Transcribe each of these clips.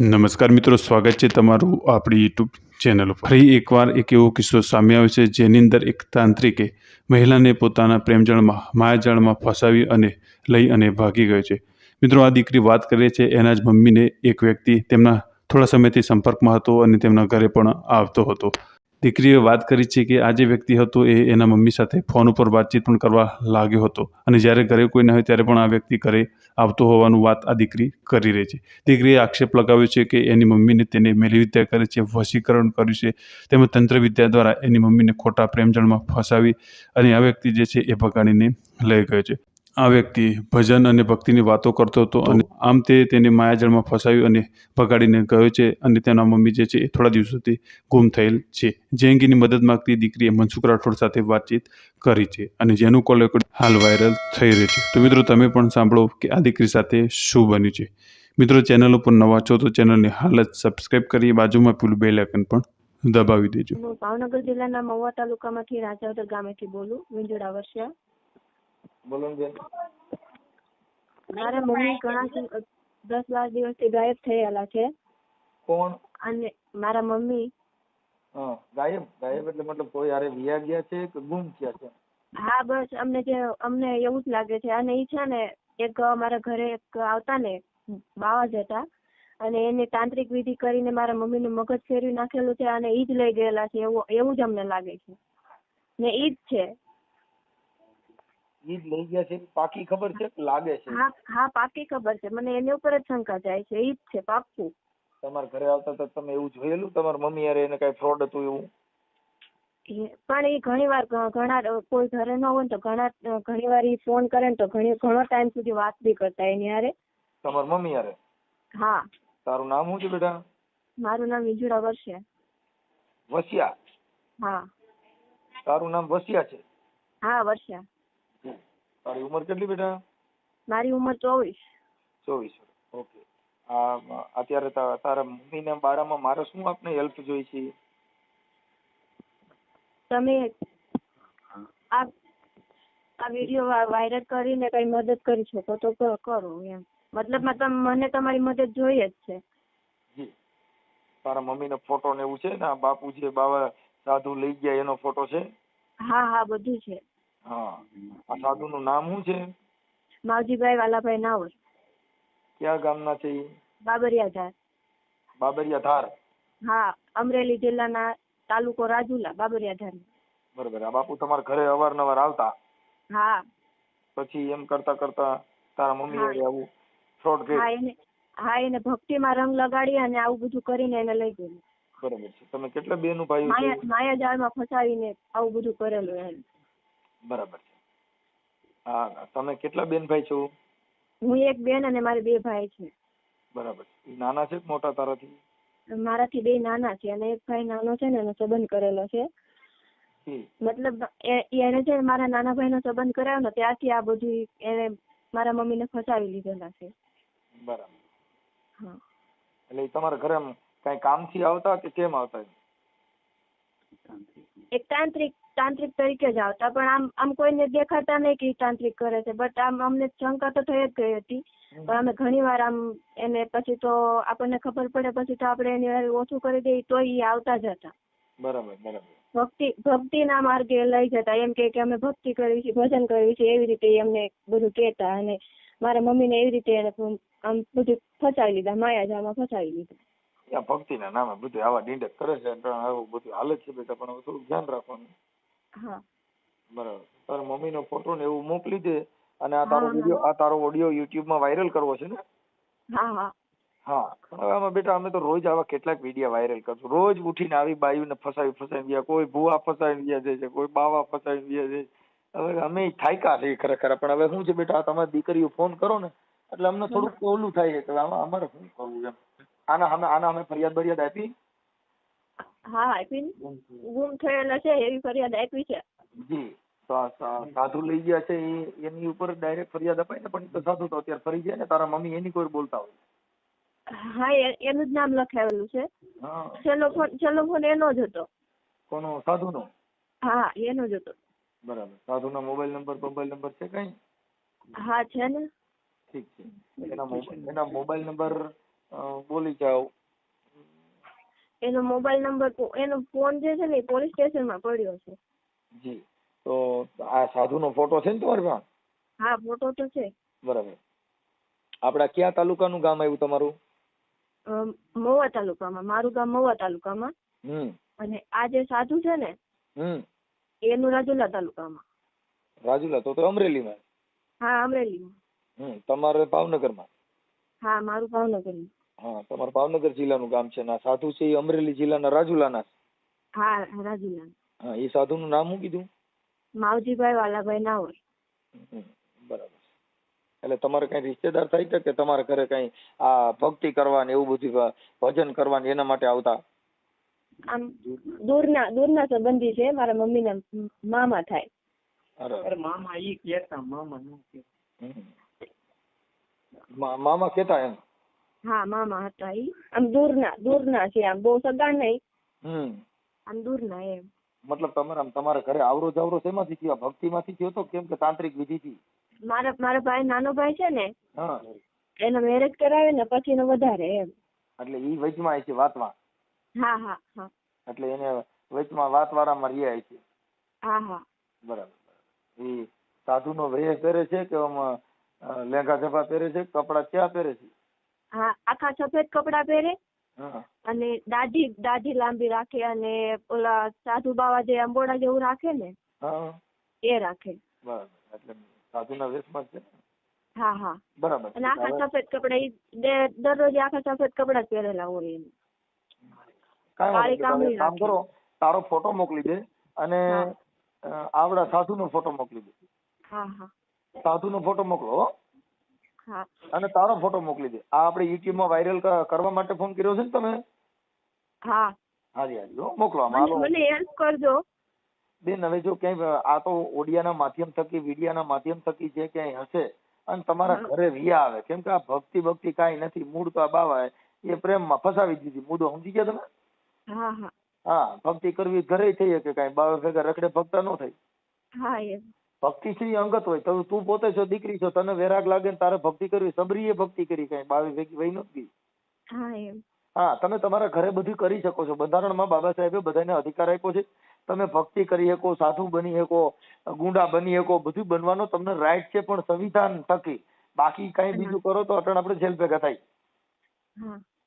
નમસ્કાર મિત્રો, સ્વાગત છે તમારું આપણી યુટ્યુબ ચેનલ ઉપર. ફરી એકવાર એક એવો કિસ્સો સામે આવ્યો છે, જેની અંદર એક તાંત્રિકે મહિલાને પોતાના પ્રેમજળમાં, માયાજાળમાં ફસાવી અને લઈ અને ભાગી ગયો છે. મિત્રો, આ દીકરી વાત કરે છે, એના જ મમ્મીને એક વ્યક્તિ તેમના થોડા સમયથી સંપર્કમાં હતો અને તેમના ઘરે પણ આવતો હતો. દીકરીએ વાત કરી છે કે આ જે વ્યક્તિ હતો એ એના મમ્મી સાથે ફોન ઉપર વાતચીત પણ કરવા લાગ્યો હતો. અને જ્યારે ઘરે કોઈ ન હોય ત્યારે પણ આ વ્યક્તિ ઘરે આવતો હોવાનું વાત આ દીકરી કરી રહી છે. દીકરીએ આક્ષેપ લગાવ્યો છે કે એની મમ્મીને તેને મેલી વિદ્યા કરે છે, વશીકરણ કર્યું છે. તેમજ તંત્ર વિદ્યા દ્વારા એની મમ્મીને ખોટા પ્રેમજળમાં ફસાવી અને આ વ્યક્તિ જે છે એ ભગાડીને લઈ ગયો છે. આ વ્યક્તિ ભજન અને ભક્તિની વાતો કરતો હતો અને આમ તે તેને માયાજળમાં ફસાવી અને ભગાડીને ગયો છે અને તેના મમ્મી જે છે એ થોડા દિવસોથી ગુમ થયેલ છે. જે અંગેની મદદ માંગતી દીકરીએ મનસુખ રાઠોડ સાથે વાતચીત કરી છે અને જેનું કોલ હાલ વાયરલ થઈ રહ્યું છે. તો મિત્રો તમે પણ સાંભળો કે આ દીકરી સાથે શું બન્યું છે. મિત્રો ચેનલ ઉપર નવા છો તો ચેનલને હાલ જ સબસ્ક્રાઈબ કરી બાજુમાં પેલું બેલ આઇકન પણ દબાવી દેજો. ભાવનગર જિલ્લાના મહુવા તાલુકામાંથી રાજાવદર ગામેથી બોલું વિંજોડા વર્ષિયા. બોલો બેન. મારા મમ્મી ઘણા દસ બાર દિવસથી ગાયબ થયેલા છે. કોણ? અને મારા મમ્મી. હા ગાયબ? ગાયબ એટલે મતલબ કોઈ હારે વિયા ગયા છે કે ગુમ થયા છે? હા બસ અમને જે અમને એવું જ લાગે છે. અને એ છે ને એક મારા ઘરે એક આવતા ને બાવા જ હતા. અને એને તાંત્રિક વિધિ કરીને મારા મમ્મીનું મગજ ફેરવી નાખેલું છે અને ઈ જ લઈ ગયેલા છે. એવું એવું જ અમને લાગે છે. ને ઈ જ છે. ઈ જ લઈ ગયા છે. પાકી ખબર છે કે લાગે છે? હા હા પાકી ખબર છે. મને એની ઉપર જ શંકા જાય છે. ઈ જ છે પાક્કું. તમારા ઘરે આવતા તો તમે એવું જોયેલું? તમારા મમ્મી હારે એને કઈ ફ્રોડ હતું એવું? એ- પણ એ ઘણી વાર ઘણા કોઈ ઘરે ન હોય તો ઘણા ઘણી વાર ઈ ફોન કરે ને તો ઘણી ઘણો ટાઈમ સુધી વાત બી કરતા એની હારે. તમારા મમ્મી હારે? હા. તારું નામ શું છે બેટા? મારું નામ વિજુડા વર્ષે વસિયા હા. તારું નામ વસિયા છે? હા વર્ષા જી. તારી ઉંમર કેટલી બેટા? મારી ઉંમર ચોવીસ. ચોવીસ. ઓકે. આ અત્યારે તારા મમ્મીને બારામાં મારે શું આપને હેલ્પ જોઈ છે? તમે આ આ વીડિયો વાયરલ કરીને કઈ મદદ કરી શકો તો કરો એમ. મતલબમાં તમે મને તમારી મદદ જોઈએ જ છે. તારા મમ્મીનો ફોટો ને એવું છે ને બાપુ જે બાવા સાધુ લઈ ગયા એનો ફોટો છે? હા હા બધું છે. હા. આ સાધુનું નામ શું છે? માવજીભાઈ વાલાભાઈ નાવર. કયા ગામના છે ઈ? બાબરિયા ધાર. બાબરિયા ધાર? હા અમરેલી જિલ્લાના તાલુકો રાજુલા બાબરિયા ધાર. બરોબર. આ બાપુ તમારા ઘરે અવારનવાર આવતા? હા. પછી એમ કરતા કરતા તારા મમ્મી એ આવું ફ્રોડ હા એને હા એને ભક્તિમાં રંગ લગાડી અને આવું બધું કરીને એને લઈ ગયેલું બરોબર છે. તમે કેટલા બેનું ભાઈ માયા માયાજાળમાં ફસાવીને આવું બધું કરેલું એને બરાબર છે. હા તમે કેટલા બેન ભાઈ છો? હું એક બેન અને મારે બે ભાઈ છે. બરાબર છે. ઈ નાના છે કે મોટા તારાથી? મારાથી બે નાના છે અને એક ભાઈ નાનો છે ને એનો સંબંધ કરેલો છે. મતલબ એ- એને છે મારા નાના ભાઈનો સંબંધ કરાયો ને ત્યારથી આ બધું એને મારા મમ્મીને ફસાવી લીધેલા છે. બરાબર. હા. એટલે તમારા ઘરે કઈ કામથી આવતા કે કેમ આવતા એક તાંત્રિક તાંત્રિક તરીકે જ આવતા પણ આમ આમ કોઈને દેખાતા નહીં કે તાંત્રિક કરે છે. બટ આમ અમને શંકા તો થઈ જ ગઈ હતી. પણ અમે ઘણી વાર આમ એને પછી તો આપણને ખબર પડે પછી તો આપણે એની ઓછું કરી દઈએ તો એ આવતા જ હતા. બરાબર બરાબર. ભક્તિ ભક્તિના માર્ગે લઈ જતા. એમ કે અમે ભક્તિ કરવી છે ભજન કરવી છે એવી રીતે એમને બધું કહેતા અને મારા મમ્મીને એવી રીતે એને આમ બધું ફસાવી લીધા માયાજાળમાં ફસાવી લીધા. ત્યાં ભક્તિના નામે બધું આવા ડીંડક કરે છે પણ આવું બધું હાલે છે બેટા પણ થોડું ધ્યાન રાખવાનું. બરાબર. તારા મમ્મીનો ફોટો ને એવું મોકલી દે અને આ તારો હા. આ તારો ઓડિયો યુટ્યુબમાં વાયરલ કરવો છે ને? હા હા. હા. હવે આમાં બેટા અમે તો રોજ આવા કેટલાક વીડિયો વાયરલ કરશું. રોજ ઉઠીને આવી બાયુને ફસાવી ફસાવી ગયા કોઈ ભૂવા ફસાવી ગયા છે કોઈ બાવા ફસાવી ગયા છે. હવે અમે થાયકા છે ખરેખર. પણ હવે શું છે બેટા તમારી દીકરીઓ ફોન કરો ને એટલે અમને થોડુંક ઓલું થાય છે કે આમાં અમારે શું કરવું એમ આના અમે આના અમે ફરિયાદ બરિયાદ આપી? હા આપી ગુમ થયેલા છે એવી ફરિયાદ આપી છે. જી સાધુ લઈ ગયા છે એની ઉપર ડાયરેક્ટ ફરિયાદ અપાય ને પણ તો સાધુ તો અત્યારે ફરી જાય ને તારા મમ્મી એની કોઈ બોલતા હોય. હા એનું જ નામ લખાવેલું છે. છેલ્લો ફોન છેલ્લો ફોન એનો જ હતો. કોનો? સાધુનો? હા એનો જ હતો. બરાબર. સાધુનો મોબાઈલ નંબર મોબાઈલ નંબર છે કઈ? હા છે ને. ઠીક છે. એના મોબાઈલ નંબર બોલી જાઓ. એનો મોબાઈલ નંબર એનો ફોન જે છે ને એ પોલીસ સ્ટેશનમાં પડ્યો છે. જી. તો આ સાધુનો ફોટો છે ને તમારી પાસે? હા ફોટો તો છે. બરાબર. આપડા કયા તાલુકાનું ગામ આવ્યું તમારું? મહુવા તાલુકામાં. મારું ગામ મહુવા તાલુકામાં. હમ. અને આ જે સાધુ છે ને હમ. એનું રાજુલા તાલુકામાં. રાજુલા તો તો અમરેલીમાં. હા અમરેલીમાં. હમ તમારે ભાવનગરમાં? હા મારું ભાવનગરમાં. હા તમારું ભાવનગર જિલ્લાનું ગામ છે ના સાધુ છે એ અમરેલી જિલ્લાના રાજુલાના હા રાજુલા હા એ સાધુનું નામ શું કીધું? માવજીભાઈ વાલાભાઈ નાવર. બરાબર. એટલે તમારે કઈ રિશ્તેદાર થઈ છે કે તમારા ઘરે કઈ આ ભક્તિ કરવાની એવું બધું ભજન કરવાની એના માટે આવતા? આમ દૂરના દૂરના સંબંધી છે મારા મમ્મીના મામા થાય. અરે. મામા ઈ કેતા મામા નો મા- મામા કેતા એમ? હા મામા હતા ઈ. આમ દૂરના દૂરના છે આમ બહુ સગા નહીં. હમ. આમ દૂરના એમ. મતલબ તમારે તમારા ઘરે આવરો જાવરો શેમાંથી થયો? ભક્તિ માંથી થયો તો કેમ કે તાંત્રિક વિધિ થી મારા મારા ભાઈ નાનો ભાઈ છે ને હા. એનો મેરેજ કરાવે ને પછી નો વધારે એમ. એટલે ઈ વચમાં છે વાતમાં? હા હા હા. એટલે એને વચમાં વાત વાળામાં રહ્યા છે? હા હા. બરાબર એ સાધુનો વેશ પહેરે છે કે લેંઘા ઝભા પહેરે છે? કપડા ક્યાં પહેરે છે? હા આખા સફેદ કપડાં પહેરે અને દાઢી દાઢી લાંબી રાખે અને ઓલા સાધુ બાવા જે અંબોડા જેવું રાખે ને એ રાખે. એટલે સાધુના વેશમાં છે હા હા. બરાબર. અને આખા સફેદ કપડા એ દરરોજ આખા સફેદ કપડા જ પહેરેલા હોય એમ. કાળી. કામ કામળી કરો તારો ફોટો મોકલી દે અને આવડા સાધુનો ફોટો મોકલી દે. હા હા. સાધુનો ફોટો મોકલો અને તારો ફોટો મોકલી દે. આ આપણે યુટ્યુબમાં વાયરલ કરવા માટે ફોન કર્યો છે ને તમે? હા. હાજી હાજી. મોકલો. મને હેલ્પ કરજો. બેન હવે જો ક્યાંય આ તો ઓડિયાના માધ્યમ થકી વિડિયાના માધ્યમ થકી જે ક્યાંય હશે અને તમારા ઘરે રિયા આવે કેમ કે આ ભક્તિ ભક્તિ કાંઈ નથી. મૂળ તો આ બાવા એ પ્રેમમાં ફસાવી દીધી. મુદ્દો સમજી ગયા તમે? હા ભક્તિ કરવી ઘરે થઈ કે કાંઈ. બાવા ભેગા રખડે ભક્ત ન થાય હા ભક્તિ શ્રી અંગત હોય તો તું પોતે છો દીકરી છો તને વેરાગ લાગે ને તારે ભક્તિ કરવી સબરીએ ભક્તિ કરી કઈ બાવી ભેગી વહી નથી હા એમ. હા તમે તમારા ઘરે બધું કરી શકો છો. બંધારણમાં બાબા સાહેબે બધાને અધિકાર આપ્યો છે. તમે ભક્તિ કરી શકો સાધુ બની શકો ગુંડા બની શકો બધું બનવાનો તમને રાઈટ છે પણ સંવિધાન થકી બાકી કઈ બીજું કરો તો અટણ આપણે જેલ ભેગા થાય.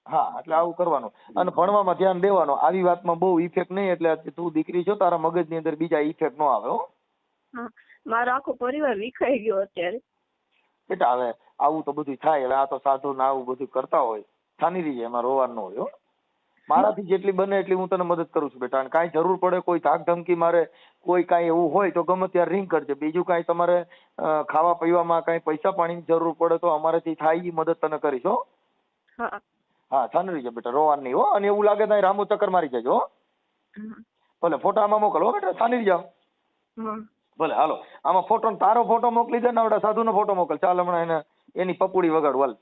હા. એટલે આવું કરવાનું. અને ભણવામાં ધ્યાન દેવાનું. આવી વાતમાં બહુ ઇફેક્ટ નહીં એટલે તું દીકરી છો તારા મગજની અંદર બીજા ઇફેક્ટ ન આવે હા. મારો આખો પરિવાર વિખાઈ ગયો અત્યારે. બેટા હવે આવું તો બધું થાય હવે આ તો સાધુ ના આવું બધું કરતા હોય. છાની રહી એમાં રોવાનું ન હોય હો. મારાથી જેટલી બને એટલી હું તને મદદ કરું છું બેટા. અને કાંઈ જરૂર પડે કોઈ ધાક ધમકી મારે કોઈ કાંઈ એવું હોય તો ગમે ત્યારે રિંગ કરજે. બીજું કાંઈ તમારે ખાવા પીવામાં કાંઈ પૈસા પાણીની જરૂર પડે તો અમારેથી થાય એ મદદ તને કરીશ હો. હા. હા છાની છે બેટા રોવાનું નહીં હો. અને એવું લાગે તો રામુ ચક્કર મારી જજો હો. ભલે ફોટા આમાં મોકલો હો બેટા. રહી જાઓ ભલે, હાલો. આમાં ફોટો તારો ફોટો મોકલી દે ને આવડા સાધુનો ફોટો મોકલ. ચાલ હમણાં એને એની પપુડી વગાડ, હાલ.